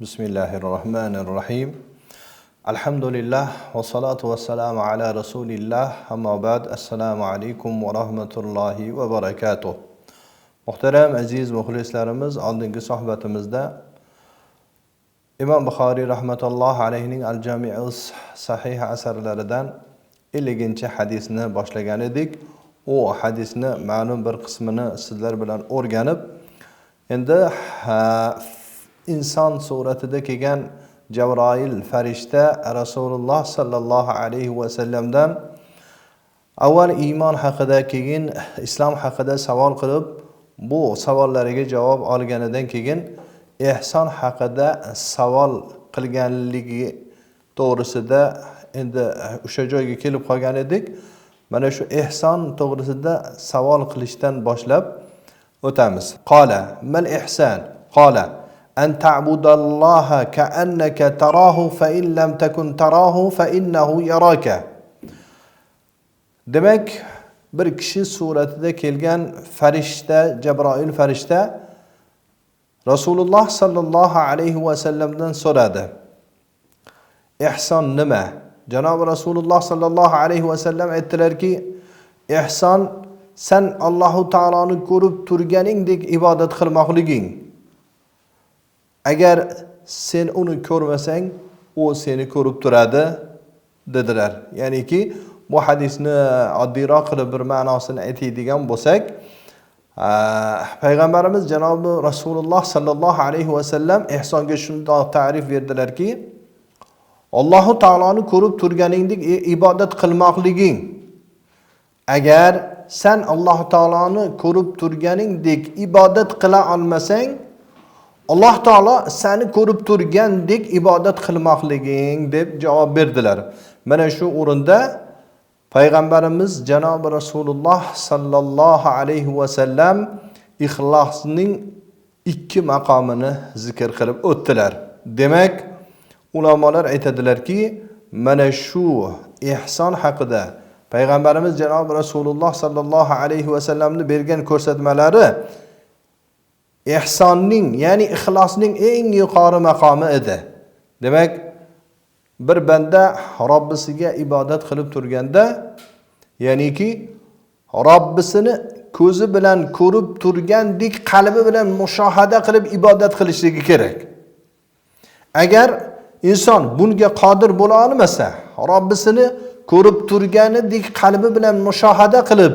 Bismillahirrahmanirrahim. Alhamdulillah va salatu va salamu ala rasulillah. Amma ba'd. alaykum va ve va barakatuh muhtaram Muhterem aziz muxlislarimiz, oldingi suhbatimizda imom buxoriy rahmatullohi alayhining Al-Jami'us sahih asarlaridan 50 hadisni boshlagan edik u hadisni ma'lum bir qismini sizlar bilan o'rganib endi inson suratida kelgan javroil farishta rasululloh sollallohu alayhi vasallamdan avval iymon haqida keyin islom haqida savol qilib bu savollariga javob olganidan keyin ehson haqida savol qilganligi to'g'risida endi o'sha joyga kelib qolgan edik. Mana shu ehson to'g'risida savol qilishdan boshlab o'tamiz. Qola mal ihson qola أن تعبد الله كأنك تراه فإن لم تكن تراه فإنه يراك. دمك بركش سورة ذك الجن فرشتة جبرائيل فرشتة رسول الله صلى الله عليه وسلم دن سرادة إحسان نما؟ جناب رسول الله صلى الله عليه وسلم اتلركي إحسان سن الله تعالى نكرب ترجنين ديك إبادة خل مخلقين agar sen uni ko'rmasang u seni ko'rib turadi dedilar ya'niki bu hadisni oddiyroq qilib bir ma'nosini aytadigan bo'lsak payg'ambarimiz janobi rasululloh sollallohu alayhi vasallam ehsonga shundoq ta'rif berdilarki allohu taoloni ko'rib turganingdek ibodat qilmoqliging agar san alloh taoloni ko'rib turganingdek ibodat qila olmasang alloh taolo seni ko'rib turgandek ibodat qilmoqliging deb javob berdilar mana shu o'rinda payg'ambarimiz janobi rasululloh sollallohu alayhi vasallam ixlosning ikki maqomini zikr qilib o'tdilar demak ulamolar aytadilarki mana shu ehson haqida payg'ambarimiz janobi rasululloh sollallohu alayhi vasallamni bergan ko'rsatmalari ehsonning ya'ni ixlosning eng yuqori maqomi edi. Demak bir banda robbisiga ibodat qilib turganda ya'niki robbisini ko'zi bilan ko'rib turgandek qalbi bilan mushohada qilib ibodat qilishligi kerak. Agar inson bunga qodir bo'la olmasa robbisini ko'rib turganidek qalbi bilan mushohada qilib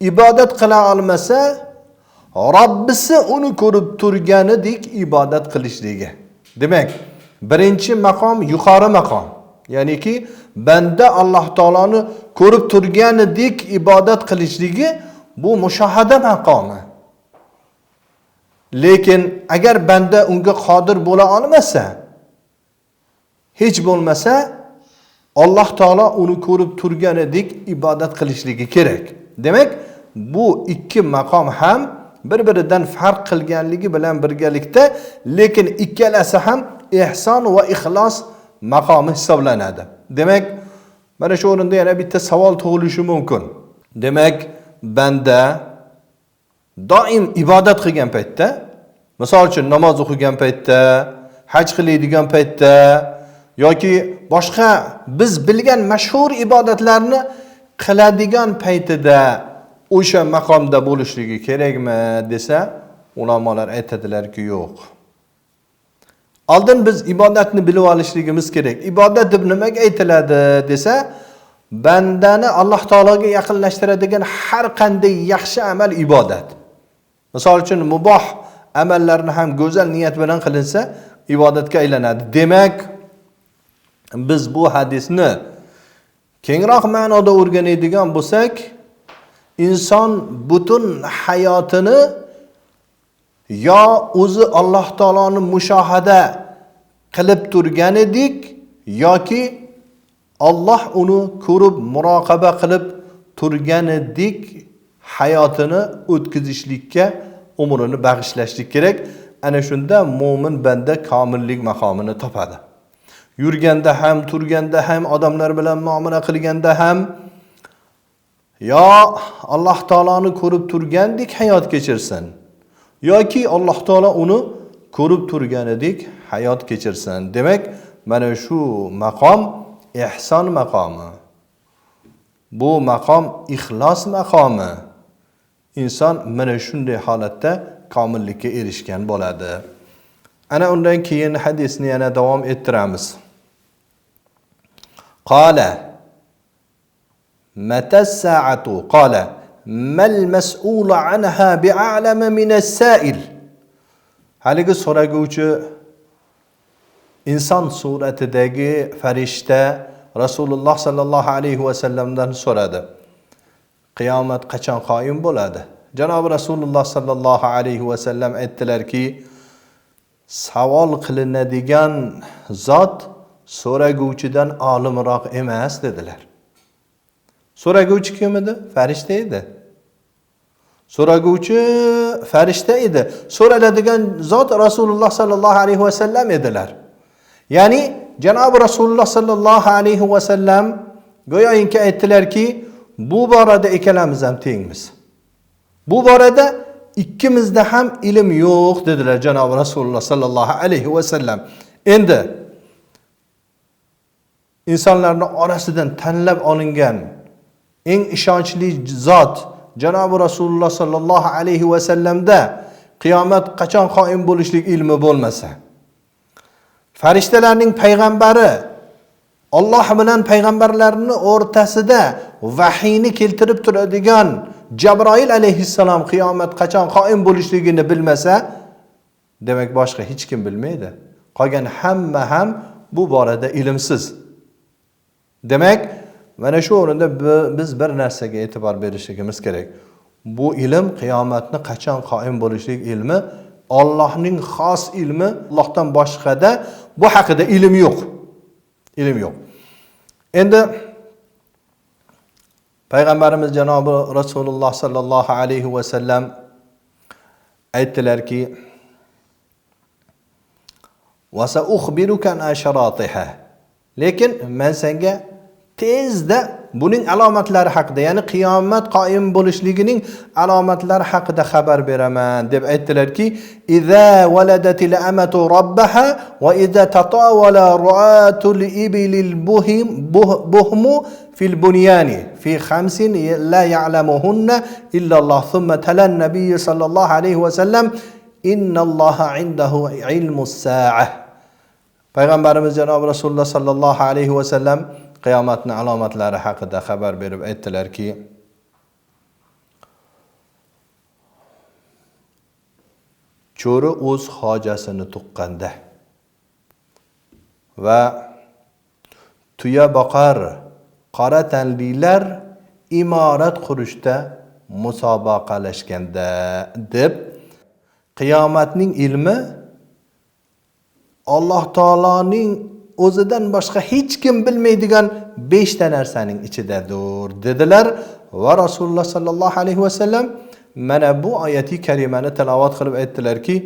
ibodat qila olmasa robbisi uni ko'rib turganidek ibodat qilishligi demak birinchi maqom yuqori maqom ya'niki banda alloh taoloni ko'rib turganidek ibodat qilishligi bu mushohada maqomi lekin agar banda unga qodir bo'la olmasa hech bo'lmasa alloh taolo uni ko'rib turganidek ibodat qilishligi kerak demak bu ikki maqom ham bir biridan farq qilganligi bilan birgalikda lekin ikkalasi ham ehson va ixlos maqomi hisoblanadi. Demak mana shu o'rinda yana bitta savol tug'ilishi mumkin. Demak banda doim ibodat qilgan paytda misol uchun namoz o'qigan paytda haj qiladigan paytda yoki boshqa biz bilgan mashhur ibodatlarni qiladigan paytida o'sha maqomda bo'lishligi kerakmi desa ulamolar aytadilarki yo'q. Oldin biz ibodatni bilib olishligimiz kerak. Ibodat deb nimaga aytiladi desa bandani alloh taologa yaqinlashtiradigan har qanday yaxshi amal ibodat. Misol uchun muboh amallarni ham go'zal niyat bilan qilinsa ibodatga aylanadi. Demak biz bu hadisni kengroq ma'noda o'rganadigan bo'lsak inson butun hayotini yo o'zi alloh taoloni mushohada qilib turganidek yoki olloh uni ko'rib muroqaba qilib turganidek hayotini o'tkazishlikka umrini bag'ishlashlik kerak. Ana shunda mo'min banda komillik maqomini topadi. Yurganda ham turganda ham odamlar bilan muomala qilganda ham yo alloh taoloni ko'rib turgandek hayot kechirsin. Yoki alloh taolo uni ko'rib turganidek hayot kechirsin. Demak mana shu maqom ehson maqomi. Bu maqom ixlos maqomi. Inson mana shunday holatda komillikka erishgan bo'ladi. Ana undan keyin hadisni yana davom ettiramiz. Qola متى الساعة قال ما المسؤول عنها بأعلم من السائل haligi so'raguvchi inson suratidagi farishta rasululloh sollallohu alayhi vasallamdan so'radi qiyomat qachon qoyim bo'ladi janobi rasululloh sollallohu alayhi vasallam aytdilarki savol qilinadigan zot so'raguvchidan olimroq emas dedilar so'raguvchi kim edi farishta edi so'raguvchi farishta edi so'raladigan zot rasululloh sollallohu alayhi vasallam edilar ya'ni janobi rasululloh sollallohu alayhi vasallam go'yoki aytdilarki bu borada ikkalamiz ham tengmiz bu borada ikkimizda ham ilm yo'q dedilar janobi rasululloh sollallohu alayhi vasallam endi insonlarni orasidan tanlab olingan eng ishonchli zot janobi rasululloh sollallohu alayhi vasallamda qiyomat qachon qoim bo'lishlik ilmi bo'lmasa farishtalarning payg'ambari olloh bilan payg'ambarlarni o'rtasida vahiyni keltirib turadigan jabroil alayhissalom qiyomat qachon qoim bo'lishligini bilmasa demak boshqa hech kim bilmaydi qolgan hamma ham bu borada ilmsiz demak mana shu o'rinda biz bir narsaga e'tibor berishligimiz kerak. Bu ilm qiyomatni qachon qoim bo'lishlik ilmi ollohning xos ilmi allohdan boshqada bu haqida ilm yo'q. Ilm yo'q. Endi payg'ambarimiz janobi rasululloh sollallohu alayhi vasallam aytdilarki lekin men senga tezda buning alomatlari haqida ya'ni qiyomat qoyim bo'lishligining alomatlari haqida xabar beraman deb aytdilarki iza valadatil amatu robbaha va iza tatawala ru'atul ibilil buhim buhmu fil bunyani fi khamsin la ya'lamuhunna illa Allah thumma talan nabiy sallallohu alayhi va sallam inna Alloha indahu ilmus sa'ah payg'ambarimiz janobi rasululloh sollallohu alayhi vasallam qiyomatni alomatlari haqida xabar berib aytdilarki cho'ri o'z hojasini tuqqanda va tuya boqar qora tanlilar imorat qurishda musobaqalashganda deb qiyomatning ilmi alloh taoloning o'zidan boshqa hech kim bilmaydigan beshta narsaning ichidadir dedilar. Va rasululloh sollallohu alayhi vasallam mana bu oyati karimani tilovat qilib aytdilarki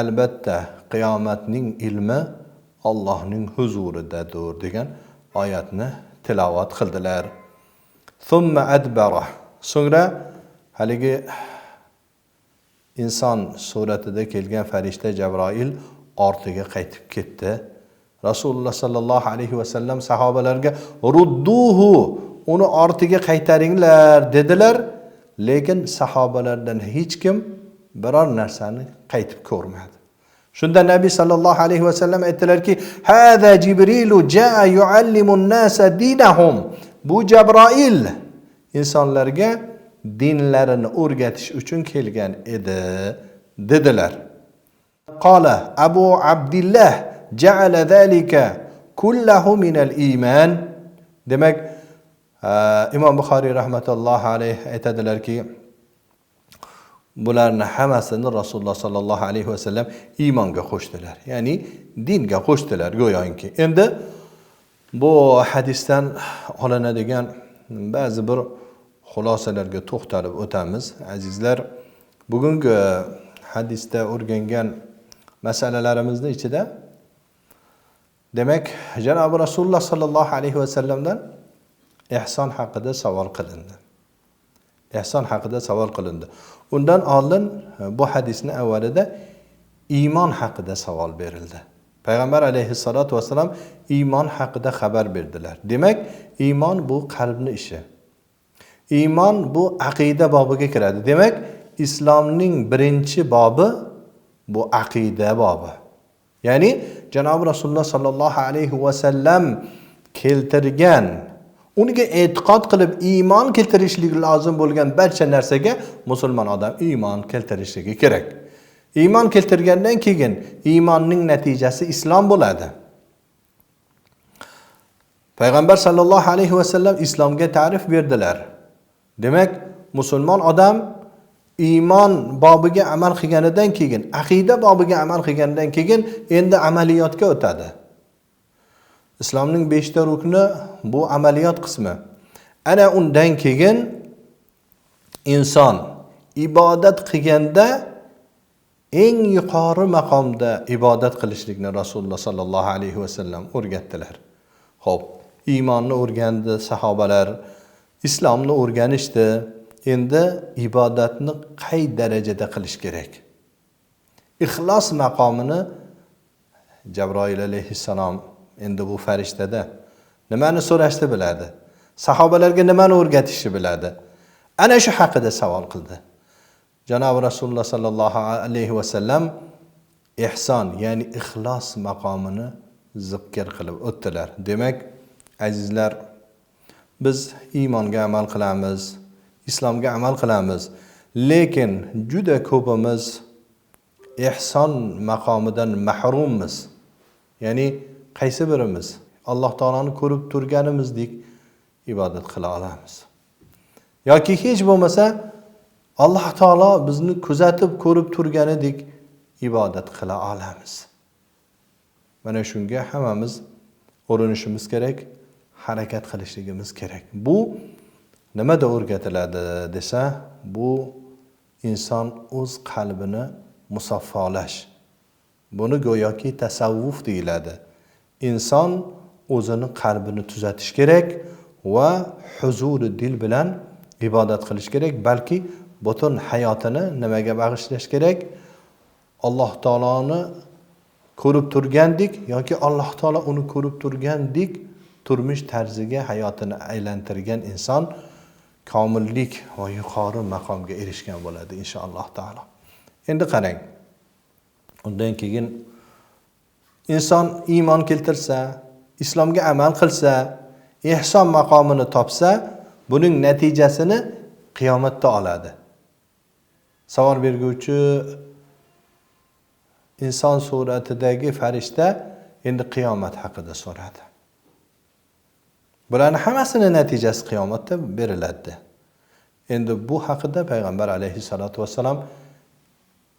albatta qiyomatning ilmi ollohning huzuridadir degan oyatni tilovat qildilar. Thumma adbara. So'ngra haligi inson suratida kelgan farishta jabroil ortiga qaytib ketdi rasululloh sollallohu alayhi vasallam sahobalarga rudduhu uni ortiga qaytaringlar dedilar lekin sahobalardan hech kim biror narsani qaytib ko'rmadi. Shunda nabiy sollallohu alayhi vasallam aytdilarki hada jibrilu jaa yuallimu nasa dinahum. Bu jabroil insonlarga dinlarini o'rgatish uchun kelgan edi dedilar. Qola abu abdillah ja'ala zalika kullahu minal iymon demak imom buxoriy rahmatullohi alayhi aytadilarki bularni hammasini rasululloh sollallohu alayhi vasallam iymonga qo'shdilar ya'ni dinga qo'shdilar go'yoki. Endi bu hadisdan olinadigan ba'zi bir xulosalarga to'xtalib o'tamiz azizlar. Bugungi hadisda o'rgangan masalalarimizni ichida demak janobi rasululloh sollallohu alayhi vasallamdan ehson haqida savol qilindi ehson haqida savol qilindi undan oldin bu hadisni avvalida iymon haqida savol berildi payg'ambar alayhissalotu vassalam iymon haqida xabar berdilar demak iymon bu qalbni ishi iymon bu aqida bobiga kiradi. Demak islomning birinchi bobi bu aqida bobi ya'ni janobi rasululloh sollallohu alayhi vasallam keltirgan uniga e'tiqod qilib iymon keltirishlik lozim bo'lgan barcha narsaga musulmon odam iymon keltirishligi kerak. İymon keltirgandan keyin iymonning natijasi islom bo'ladi. Payg'ambar sollallohu alayhi vasallam islomga ta'rif berdilar. Demak musulmon odam iymon bobiga amal qilganidan keyin aqida bobiga amal qilganidan keyin endi amaliyotga o'tadi. Islomning beshta rukni bu amaliyot qismi. Ana undan keyin inson ibodat qilganda eng yuqori maqomda ibodat qilishlikni rasululloh sollallohu alayhi vasallam o'rgatdilar. Ho'p iymonni o'rgandi sahobalar islomni o'rganishdi. Endi ibodatni qay darajada qilish kerak? İxlos maqomini jabroil alayhissalom endi bu farishtada nimani so'rashni biladi? Sahobalarga nimani o'rgatishni biladi? Ana shu haqida savol qildi. Janobi rasululloh sollallohu alayhi vasallam ehson ya'ni ixlos maqomini zikr qilib o'tdilar. Demak azizlar biz iymonga amal qilamiz islomga amal qilamiz. Lekin juda ko'pimiz ehson maqomidan mahrummiz ya'ni qaysi birimiz? Alloh taoloni ko'rib turganimizdek ibodat qila olamiz. Yoki hech bo'lmasa alloh taolo bizni kuzatib ko'rib turganidek ibodat qila olamiz. Mana shunga hammamiz urinishimiz kerak harakat qilishligimiz kerak. Bu nimada o'rgatiladi desa bu inson o'z qalbini musaffolash. Buni go'yoki tasavvuf deyiladi. Inson o'zini qalbini tuzatish kerak va huzuri dil bilan ibodat qilish kerak balki butun hayotini nimaga bag'ishlash kerak? Alloh taoloni ko'rib turgandek yoki alloh taolo uni ko'rib turgandek turmush tarziga hayotini aylantirgan inson komillik va yuqori maqomga erishgan bo'ladi inshaalloh taolo. Endi qarang. Undan keyin inson iymon keltirsa islomga amal qilsa ehson maqomini topsa buning natijasini qiyomatda oladi. Savol berguvchi inson suratidagi farishta endi qiyomat haqida so'radi. Bularni hammasini natijasi qiyomatda beriladi. Endi bu haqida payg'ambar alayhissalotu vassalom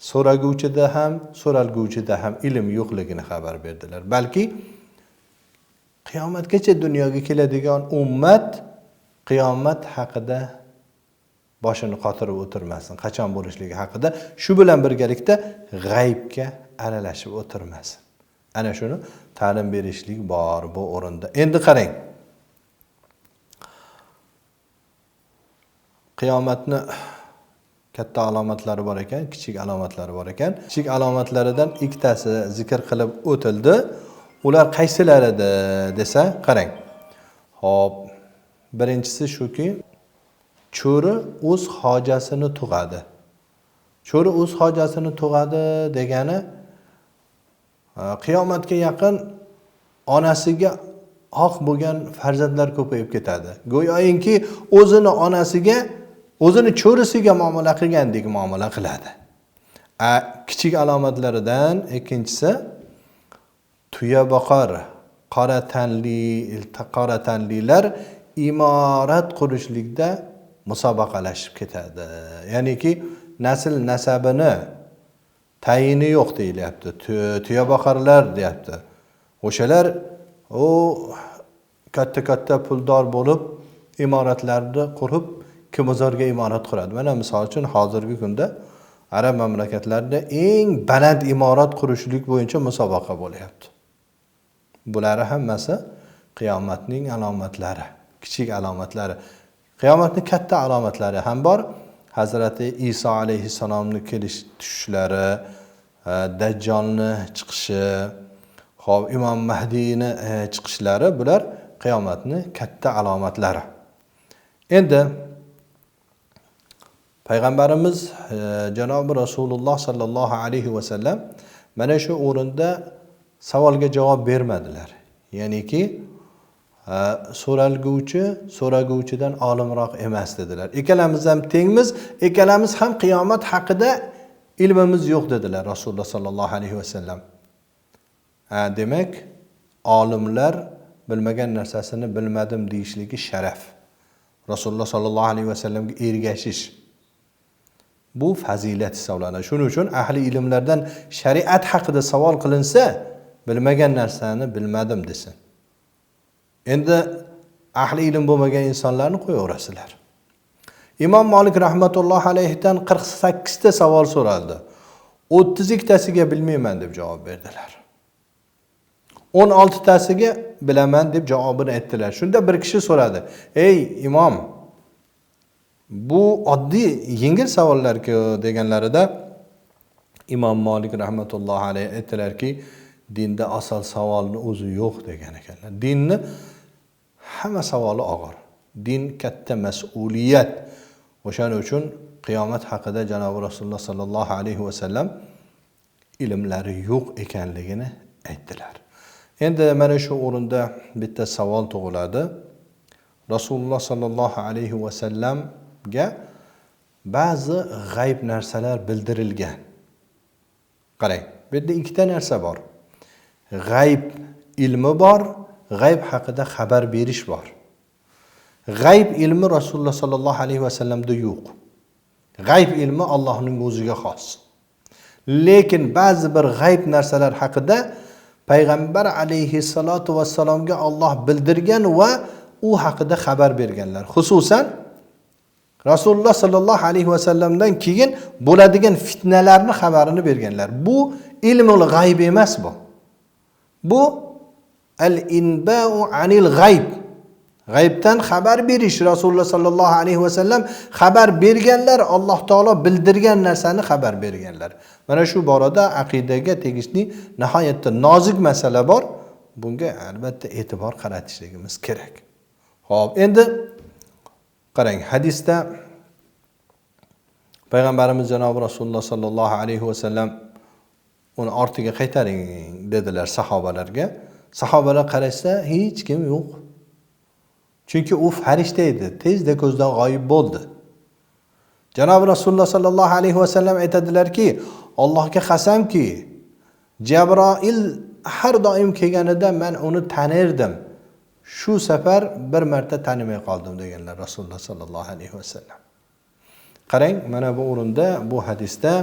so'raguvchida ham so'ralguvchida ham ilm yo'qligini xabar berdilar. Balki qiyomatgacha dunyoga keladigan ummat qiyomat haqida boshini qotirib o'tirmasin qachon bo'lishligi haqida shu bilan birgalikda g'aybga aralashib o'tirmasin. Ana shuni ta'lim berishlik bor bu o'rinda. Endi qarang qiyomatni katta alomatlari bor ekan kichik alomatlari bor ekan. Kichik alomatlaridan ikkitasi zikr qilib o'tildi. Ular qaysilar edi desa qarang. Ho'p birinchisi shuki cho'ri o'z hojasini tug'adi. Cho'ri o'z hojasini tug'adi degani e, qiyomatga yaqin onasiga oq bo'lgan farzandlar ko'payib ketadi. Go'yoinki o'zini onasiga o'zini cho'risiga muomala qilgandek muomala qiladi. Kichik alomatlaridan ikkinchisi tuya boqar qora tanli qora tanlilar imorat qurishlikda musobaqalashib ketadi. Ya'niki nasl nasabini tayini yo'q deyilyapti tuya boqarlar deyapti. O'shalar u katta katta puldor bo'lib imoratlarni qurib kimozorga imorat quradi. Mana misol uchun hozirgi kunda arab mamlakatlarida eng baland imorat qurishlik bo'yicha musobaqa bo'lyapti. Bular hammasi qiyomatning alomatlari kichik alomatlari. Qiyomatni katta alomatlari ham bor. Hazrati iso alayhissalomni kelish tushishlari e, dajjolni chiqishi Xo'p, Imom Mahdiyni e, chiqishlari bular qiyomatni katta alomatlari. Endi payg'ambarimiz e, janobi Rasululloh sallallohu alayhi va sallam mana shu o'rinda savolga javob bermadilar. Ya'niki e, so'ralguvchi so'raguvchidan olimroq emas dedilar. Ikkalamiz ham tengmiz, ikkalamiz ham qiyomat haqida ilmimiz yo'q dedilar Rasululloh sallallohu alayhi va sallam. Ha, demak, olimlar bilmagan narsasini bilmadim deyishligi sharaf. Rasululloh sollallohu alayhi vasallamga ergashish. Bu fazilat hisoblanadi. Shuning uchun ahli ilmlardan shariat haqida savol qilinsa, bilmagan narsani bilmadim desin. Endi ahli ilm bo'lmagan insonlarni qo'yaverasizlar. Imom Malik rahmatulloh alayhidan 48 ta savol so'raldi. 32 tasiga bilmayman deb javob berdilar. 16 tasiga bilaman deb javobini aytdilar. Shunda bir kishi so'radi: "Ey imom, bu oddiy yengil savollar-ku" deganlarida Imom Malik rahmatullohi alayhi aytdilarki, dinda asal savolni o'zi yo'q degan ekanlar. Dinni hamma savoli og'ir. Din katta mas'uliyat. O'shaning uchun qiyomat haqida janob Rasululloh sallallohu alayhi va sallam ilmlari yo'q ekanligini aytdilar. Endi mana shu o'rinda bitta savol tug'iladi. Rasululloh sallallohu alayhi va ga ba'zi g'ayb narsalar bildirilgan. Qarang, bu yerda ikkita narsa bor. G'ayb ilmi bor, g'ayb haqida xabar berish bor. G'ayb ilmi Rasululloh sallallohu alayhi va sallamda yo'q. G'ayb ilmi Allohning o'ziga xos. Lekin ba'zi bir g'ayb narsalar haqida payg'ambar alayhissalotu vassalomga Alloh bildirgan va u haqida xabar berganlar. Xususan Rasululloh sallallohu alayhi vasallamdan keyin bo'ladigan fitnalarni xabarini berganlar. Bu ilmul g'ayb emas bu. Bu al-inba'u anil g'ayb. G'aybdan xabar berish Rasululloh sallallohu alayhi vasallam xabar berganlar, Alloh taolo bildirgan narsani xabar berganlar. Mana shu borada aqidaga tegishli nihoyatda nozik masala bor. Bunga albatta e'tibor qaratishligimiz kerak. Xo'p, endi qarang, hadisda payg'ambarimiz janobi Rasululloh sallallohu alayhi vasallam uni ortiga qaytaring dedilar sahobalarga. Sahobalar qarashsa hech kim yo'q. Chunki u farishta edi, tezda ko'zdan g'oyib bo'ldi. janobi Rasululloh sallallohu alayhi vasallam aytadilarki, Allohga qasamki, Jabroil har doim kelganida men uni tanirdim. Shu safar bir marta tanimay qoldim deganlar Rasululloh sallallohu alayhi vasallam. Qarang, mana bu o'rinda bu hadisda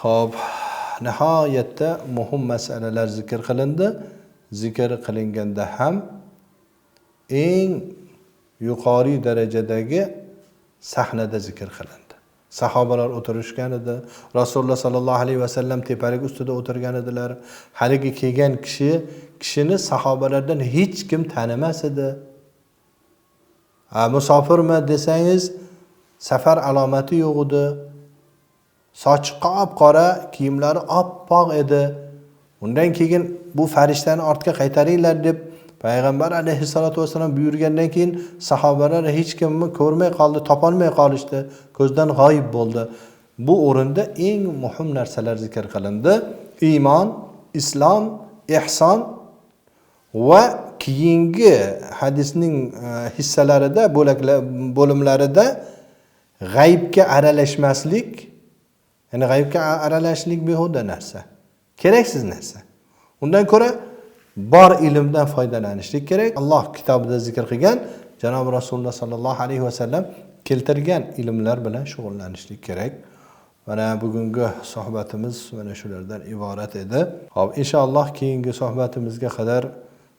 ho'p nihoyatda muhim masalalar zikr qilindi. Zikr qilinganda ham eng yuqori darajadagi sahnada zikr qilindi. Sahobalar o'tirishgan edi. Rasululloh sallallohu alayhi vasallam tepalik ustida o'tirgan edilar. Haligi kelgan kishi kishini sahobalardan hech kim tanimas edi. a musofirmi desangiz, safar alomati yo'q edi. Sochi qop-qora, kiyimlari oppoq edi. Undan keyin bu farishtani ortga qaytaringlar deb payg'ambar alayhissalotu vassalom buyurgandan keyin sahobalar hech kimni ko'rmay qoldi, topolmay qolishdi, ko'zdan g'oyib bo'ldi. Bu o'rinda eng muhim narsalar zikr qilindi. Iymon, islom, ihson va keyingi hadisning e, hissalarida, bo'limlarida g'aybga aralashmaslik, ya'ni g'aybga aralashishlik behuda narsa, keraksiz narsa. Undan ko'ra bor ilmdan foydalanishlik kerak. Alloh kitobida zikr qilgan janobi Rasululloh sallallohu alayhi vasallam keltirgan ilmlar bilan shug'ullanishlik kerak. Mana bugungi suhbatimiz mana shulardan iborat edi. Xo'p, inshaalloh keyingi suhbatimizga qadar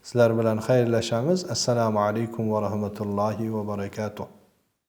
sizlar bilan xayrlashamiz. Assalomu alaykum va rahmatullohi va barakatuh.